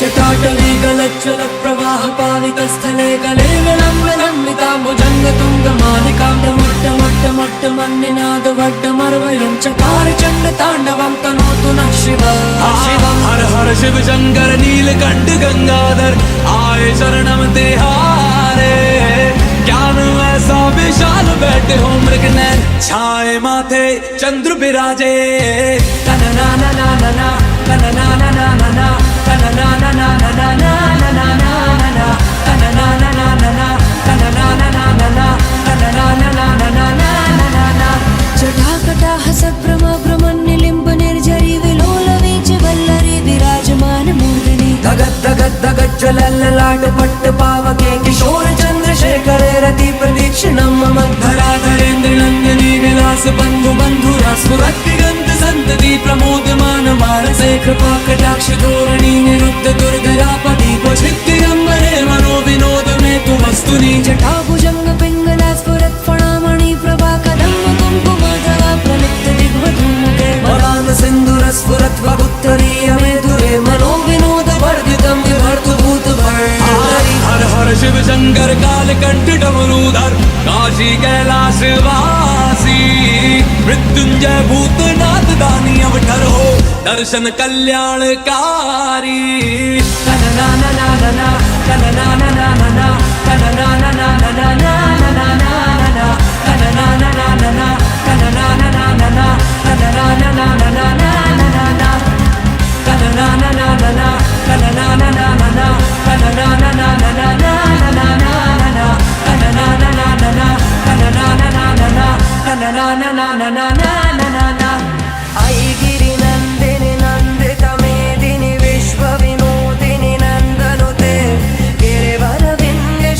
चटाटले गलच्चलत् प्रवाह पावितस्थले कले विलम्बनन्विताम्बुजङ्गतुङ्गमालिकाम्बमुट्टमुट्टमट्टमन्निनादवड्डमर्वयं चकार चण्डताण्डवं तनोतु नः शिव हर हर शिव शङ्कर नीलकण्ठ गङ्गाधर आय शरणं तेहारे ज्ञान ऐसा विशाल बैठे हो मृगनैन छाए माथे चंद्र बिराजे ना ना ना ना ना तनना ना ना ना ना नन्दिनी विलास बन्धु बन्धुरा स्फुरत्तिगन्त सन्तति प्रमोदमान मानसे कृपा कटाक्ष धोरणि निरुद्ध दुर्धरापति क्वचित्तिरम्बरे मनो विनोद मे तु கங்கர் கால கண்டிடமருதார் காஷி கைலாசவாசி மிருத்யுஞ்சய பூத்தநாத் தானியவ டரோ தர்ஷன கல்யாணகாரி தனனா நனா நனா தனனா நனா நனா தனனா நனா நனா na नन्दिमेनि विश्वविमोदिनि नु गिरिवर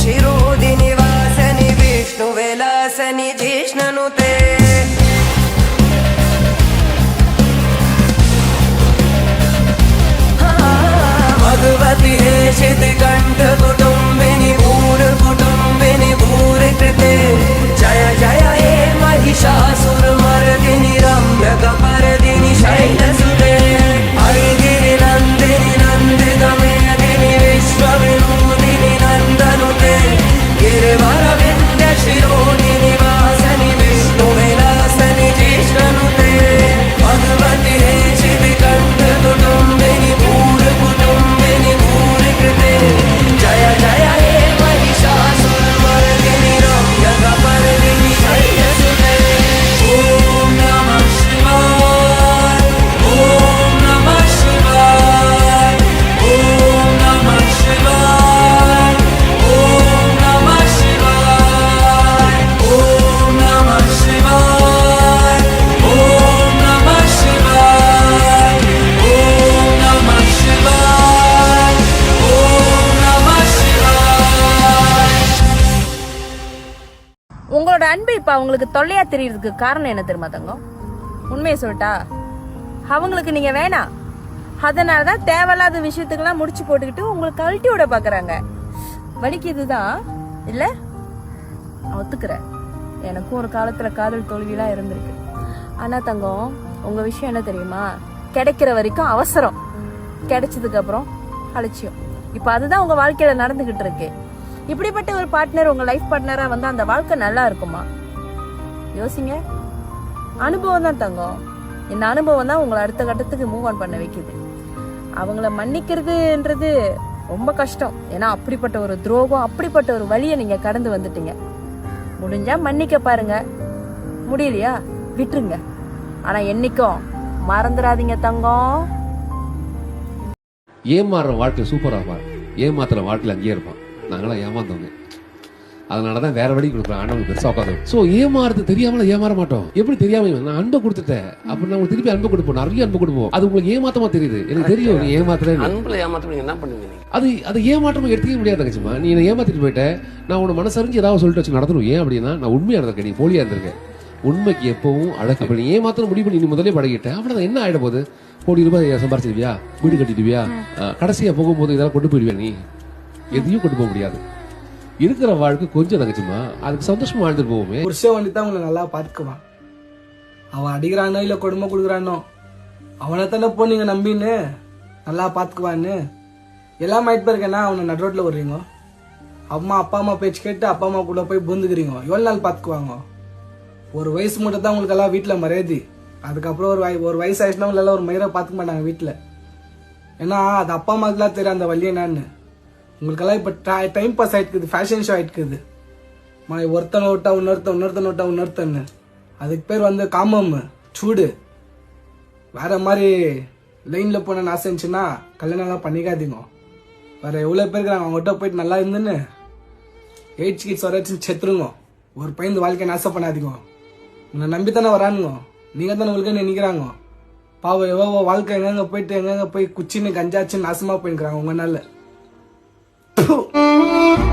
शिरोदिनि वासनि विष्णु विलासनि विष्णनुते भगवती गण्ठगु বিশ্বাস இப்போ அவங்களுக்கு தொல்லையா தெரியறதுக்கு காரணம் என்ன தெரியுமா தங்கம்? உண்மையை சொல்லிட்டா? அவங்களுக்கு நீங்க வேணாம். அதனாலதான் தேவையில்லாத விஷயத்துக்கெல்லாம் முடிச்சு போட்டுக்கிட்டு உங்களுக்கு கழட்டி விட பாக்குறாங்க. வலிக்குதுதான் இல்ல? நான் ஒத்துக்கிறேன். எனக்கும் ஒரு காலத்துல காதல் தோல்வியெல்லாம் இருந்திருக்கு. ஆனா தங்கம் உங்க விஷயம் என்ன தெரியுமா? கிடைக்கிற வரைக்கும் அவசரம். கிடைச்சதுக்கு அப்புறம் அலட்சியம். இப்போ அதுதான் உங்க வாழ்க்கையில நடந்துகிட்டு இருக்கு. இப்படிப்பட்ட ஒரு பார்ட்னர் உங்க லைஃப் பார்ட்னரா வந்து அந்த வாழ்க்கை நல்லா இருக்குமா? யோசிங்க. அனுபவம் தான் தங்கம். இந்த அனுபவம் தான் உங்களை அடுத்த கட்டத்துக்கு மூவ் ஆன் பண்ண வைக்குது. அவங்கள மன்னிக்கிறதுன்றது ரொம்ப கஷ்டம். ஏன்னா அப்படிப்பட்ட ஒரு துரோகம் அப்படிப்பட்ட ஒரு வழியை நீங்க கடந்து வந்துட்டீங்க. முடிஞ்சா மன்னிக்க பாருங்க. முடியலையா? விட்டுருங்க. ஆனா என்னைக்கும் மறந்துடாதீங்க தங்கம். ஏமாறுற வாழ்க்கை சூப்பராக ஏமாத்துற வாழ்க்கையில் அங்கேயே இருப்பான். நாங்களாம் ஏமாந்தவங்க. அதனால தான் வேற வழி கொடுக்குறோம் ஆண்டவங்க பெருசாக உட்காந்து ஸோ ஏமாறது தெரியாமல ஏமாற மாட்டோம். எப்படி தெரியாம நான் அன்பை கொடுத்துட்டேன். அப்படி நான் உங்களுக்கு திருப்பி அன்பு கொடுப்போம். நிறைய அன்பு கொடுப்போம். அது உங்களுக்கு ஏமாத்தமா தெரியுது. எனக்கு தெரியும். நீ ஏமாத்துறேன்னு அன்புல ஏமாத்த நீங்க என்ன பண்ணுவீங்க அது அது ஏமாற்றமா எடுத்துக்க முடியாது தங்கச்சிமா நீ என்னை ஏமாத்திட்டு போயிட்ட. நான் உன்னை மனசறிஞ்சு ஏதாவது சொல்லிட்டு வச்சு நடத்தணும். ஏன் அப்படின்னா நான் உண்மையா இருந்திருக்கேன். நீ போலியா இருந்திருக்கேன் உண்மைக்கு எப்பவும் அழகு. அப்படி நீ ஏமாத்திர முடிவு பண்ணி நீ முதலே பழகிட்ட அவ்வளவுதான். என்ன ஆயிட போகுது? கோடி ரூபாய் சம்பாரிச்சிருவியா? வீடு கட்டிடுவியா? அஹ், கடைசியா போகும்போது இதெல்லாம் கொண்டு போயிடுவியா நீ? எதையும் கொண்டு போக முடியாது. இருக்கிற வாழ்க்கை கொஞ்சம் தங்கச்சிமா அதுக்கு சந்தோஷமா வாழ்ந்துட்டு போவோமே. புருஷன் வந்து தான் உங்களை நல்லா பார்த்துக்குவான். அவன் அடிக்கிறானோ இல்லை கொடுமை கொடுக்குறானோ அவனை தானே போனீங்க நம்பின்னு நல்லா பார்த்துக்குவான்னு. எல்லாம் ஆயிட்டு இருக்கேன்னா அவனை நடு ரோட்ல விடுறீங்க? அம்மா அப்பா அம்மா பேச்சு கேட்டு அப்பா அம்மா கூட போய் புந்துக்கிறீங்க? எவ்வளோ நாள் பார்த்துக்குவாங்க? ஒரு வயசு மட்டும் தான் உங்களுக்கு எல்லாம் வீட்டில் மரியாதை. அதுக்கப்புறம் ஒரு வய- ஒரு வயசு ஆயிடுச்சுன்னா எல்லாம் ஒரு மயிரை பார்த்துக்க மாட்டாங்க வீட்டில். ஏன்னா அது அப்பா அம்மாக்கெல்லாம் தெரியும் அந்த வழி என்னன்னு. உங்களுக்கெல்லாம் இப்போ டைம் பாஸ் ஆயிட்டுக்குது ஃபேஷன் ஷோ ஆயிட்டுக்குது. மா ஒருத்தன் விட்டா இன்னொருத்தன் இன்னொருத்தன் விட்டா இன்னொருத்தன்னு அதுக்கு பேர் வந்து காமம். சூடு. வேற மாதிரி லைனில் போன ஆசை இருந்துச்சுன்னா கல்யாணம்லாம் பண்ணிக்காதீங்க. வேற எவ்வளோ பேர் இருக்கிறாங்க அவங்ககிட்ட போயிட்டு நல்லா இருந்துன்னு. எயிட்ஸ் கிட்ஸ் வரைக்கும் செத்துருங்க. ஒரு பையன் வாழ்க்கையை நாசம் பண்ணாதீங்க. உன்னை நம்பி தானே வரானுங்க. நீங்கள் தானே உங்களுக்கு நினைக்கிறாங்க. பாவம் எவ்வளோ வாழ்க்கை எங்கெங்க போயிட்டு எங்கெங்க போய் குச்சின்னு கஞ்சாச்சுன்னு நாசமாக போயிருக்கிறாங்க உங்களால 噗